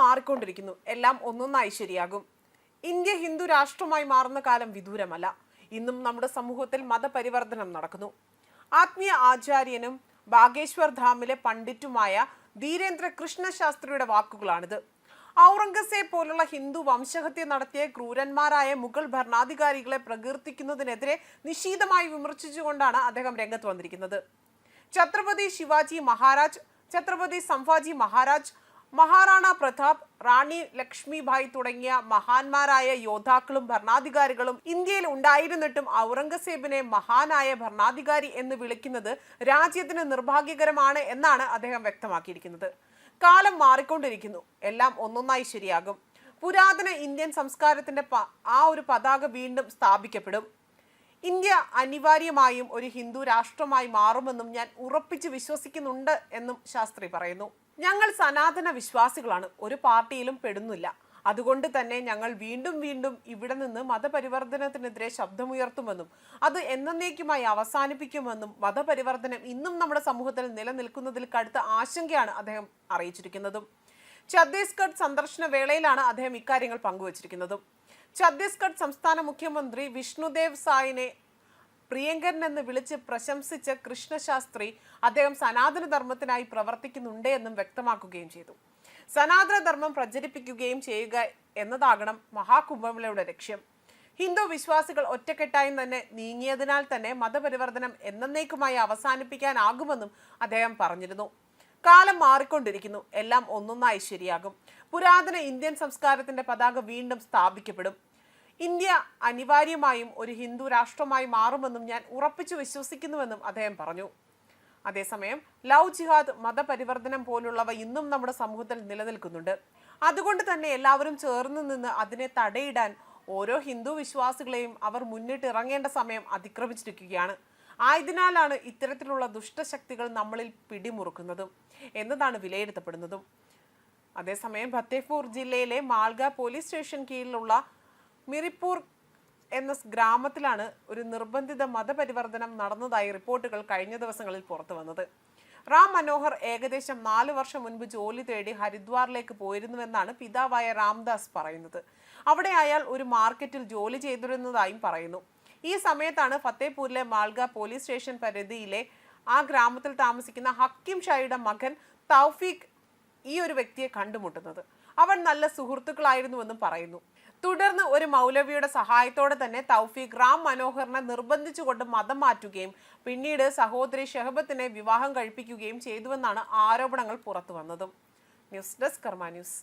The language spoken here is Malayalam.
മാറിക്കൊണ്ടിരിക്കുന്നു. എല്ലാം ഒന്നൊന്നായി ശരിയാകും. ഇന്ത്യ ഹിന്ദു രാഷ്ട്രമായി മാറുന്ന കാലം വിദൂരമല്ല. ഇന്നും നമ്മുടെ സമൂഹത്തിൽ മതപരിവർത്തനം നടക്കുന്നു. ആത്മീയ ആചാര്യനും ബാഗേശ്വർ ധാമിലെ പണ്ഡിറ്റുമായ ധീരേന്ദ്ര കൃഷ്ണശാസ്ത്രിയുടെ വാക്കുകളാണിത്. ഔറംഗസേബ് പോലുള്ള ഹിന്ദു വംശഹത്യ നടത്തിയ ക്രൂരന്മാരായ മുഗൾ ഭരണാധികാരികളെ പ്രകീർത്തിക്കുന്നതിനെതിരെ നിശീതമായി വിമർശിച്ചുകൊണ്ടാണ് അദ്ദേഹം രംഗത്ത് വന്നിരിക്കുന്നത്. ഛത്രപതി ശിവാജി മഹാരാജ് ഛത്രപതി സംഭാജി മഹാരാജ് മഹാറാണ പ്രതാപ് റാണി ലക്ഷ്മിഭായ് തുടങ്ങിയ മഹാന്മാരായ യോദ്ധാക്കളും ഭരണാധികാരികളും ഇന്ത്യയിൽ ഉണ്ടായിരുന്നിട്ടും ഔറംഗസേബിനെ മഹാനായ ഭരണാധികാരി എന്ന് വിളിക്കുന്നത് രാജ്യത്തിന് നിർഭാഗ്യകരമാണ് എന്നാണ് അദ്ദേഹം വ്യക്തമാക്കിയിരിക്കുന്നത്. കാലം മാറിക്കൊണ്ടിരിക്കുന്നു. എല്ലാം ഒന്നൊന്നായി ശരിയാകും. പുരാതന ഇന്ത്യൻ സംസ്കാരത്തിന്റെ ആ ഒരു പതാക വീണ്ടും സ്ഥാപിക്കപ്പെടും. ഇന്ത്യ അനിവാര്യമായും ഒരു ഹിന്ദു രാഷ്ട്രമായി മാറുമെന്നും ഞാൻ ഉറപ്പിച്ച് വിശ്വസിക്കുന്നുണ്ട് എന്നും ശാസ്ത്രി പറയുന്നു. ഞങ്ങൾ സനാതന വിശ്വാസികളാണ്. ഒരു പാർട്ടിയിലും പെടുന്നില്ല. അതുകൊണ്ട് തന്നെ ഞങ്ങൾ വീണ്ടും വീണ്ടും ഇവിടെ നിന്ന് മതപരിവർത്തനത്തിനെതിരെ ശബ്ദമുയർത്തുമെന്നും അത് എന്നേക്കുമായി അവസാനിപ്പിക്കുമെന്നും മതപരിവർത്തനം ഇന്നും നമ്മുടെ സമൂഹത്തിൽ നിലനിൽക്കുന്നതിൽ കടുത്ത ആശങ്കയാണ് അദ്ദേഹം അറിയിച്ചിരിക്കുന്നതും. ഛത്തീസ്ഗഡ് സന്ദർശന വേളയിലാണ് അദ്ദേഹം ഇക്കാര്യങ്ങൾ പങ്കുവച്ചിരിക്കുന്നതും. ഛത്തീസ്ഗഡ് സംസ്ഥാന മുഖ്യമന്ത്രി വിഷ്ണുദേവ് സായിനെ പ്രിയങ്കരൻ എന്ന് വിളിച്ച് പ്രശംസിച്ച കൃഷ്ണശാസ്ത്രി അദ്ദേഹം സനാതന ധർമ്മത്തിനായി പ്രവർത്തിക്കുന്നുണ്ട് എന്നും വ്യക്തമാക്കുകയും ചെയ്തു. സനാതന ധർമ്മം പ്രചരിപ്പിക്കുകയും ചെയ്യുക എന്നതാകണം മഹാകുംഭമേളയുടെ ലക്ഷ്യം. ഹിന്ദു വിശ്വാസികൾ ഒറ്റക്കെട്ടായി തന്നെ നീങ്ങിയതിനാൽ തന്നെ മതപരിവർത്തനം എന്നേക്കുമായി അവസാനിപ്പിക്കാനാകുമെന്നും അദ്ദേഹം പറഞ്ഞിരുന്നു. കാലം മാറിക്കൊണ്ടിരിക്കുന്നു. എല്ലാം ഒന്നൊന്നായി ശരിയാകും. പുരാതന ഇന്ത്യൻ സംസ്കാരത്തിന്റെ പതാക വീണ്ടും സ്ഥാപിക്കപ്പെടും. ഇന്ത്യ അനിവാര്യമായും ഒരു ഹിന്ദു രാഷ്ട്രമായി മാറുമെന്നും ഞാൻ ഉറപ്പിച്ചു വിശ്വസിക്കുന്നുവെന്നും അദ്ദേഹം പറഞ്ഞു. അതേസമയം ലവ് ജിഹാദ് മതപരിവർത്തനം പോലുള്ളവ ഇന്നും നമ്മുടെ സമൂഹത്തിൽ നിലനിൽക്കുന്നുണ്ട്. അതുകൊണ്ട് തന്നെ എല്ലാവരും ചേർന്ന് നിന്ന് അതിനെ തടയിടാൻ ഓരോ ഹിന്ദു വിശ്വാസികളെയും അവർ മുന്നിട്ടിറങ്ങേണ്ട സമയം അതിക്രമിച്ചിരിക്കുകയാണ്. ആയതിനാലാണ് ഇത്തരത്തിലുള്ള ദുഷ്ടശക്തികൾ നമ്മളിൽ പിടിമുറുക്കുന്നതും എന്നതാണ് വിലയിരുത്തപ്പെടുന്നതും. അതേസമയം ഫത്തേപൂർ ജില്ലയിലെ മാൾഗ പോലീസ് സ്റ്റേഷൻ കീഴിലുള്ള മിറിപ്പൂർ എന്ന ഗ്രാമത്തിലാണ് ഒരു നിർബന്ധിത മതപരിവർത്തനം നടന്നതായി റിപ്പോർട്ടുകൾ കഴിഞ്ഞ ദിവസങ്ങളിൽ പുറത്തു വന്നത്. റാം മനോഹർ ഏകദേശം നാല് വർഷം മുൻപ് ജോലി തേടി ഹരിദ്വാറിലേക്ക് പോയിരുന്നുവെന്നാണ് പിതാവായ രാംദാസ് പറയുന്നത്. അവിടെ അയാൾ ഒരു മാർക്കറ്റിൽ ജോലി ചെയ്തിരുന്നതായും പറയുന്നു. ഈ സമയത്താണ് ഫത്തേപൂരിലെ മാൾഗ പോലീസ് സ്റ്റേഷൻ പരിധിയിലെ ആ ഗ്രാമത്തിൽ താമസിക്കുന്ന ഹക്കിം ഷായുടെ മകൻ തൗഫീഖ് ഈ ഒരു വ്യക്തിയെ കണ്ടുമുട്ടുന്നത്. അവൻ നല്ല സുഹൃത്തുക്കളായിരുന്നുവെന്നും പറയുന്നു. തുടർന്ന് ഒരു മൗലവിയുടെ സഹായത്തോടെ തന്നെ തൗഫീഖ് റാം മനോഹറിനെ നിർബന്ധിച്ചുകൊണ്ട് മതം മാറ്റുകയും പിന്നീട് സഹോദരി ഷെഹബത്തിനെ വിവാഹം കഴിപ്പിക്കുകയും ചെയ്തുവെന്നാണ് ആരോപണങ്ങൾ പുറത്തു വന്നതും ന്യൂസ് ഡെസ്ക് കർമ്മ ന്യൂസ്.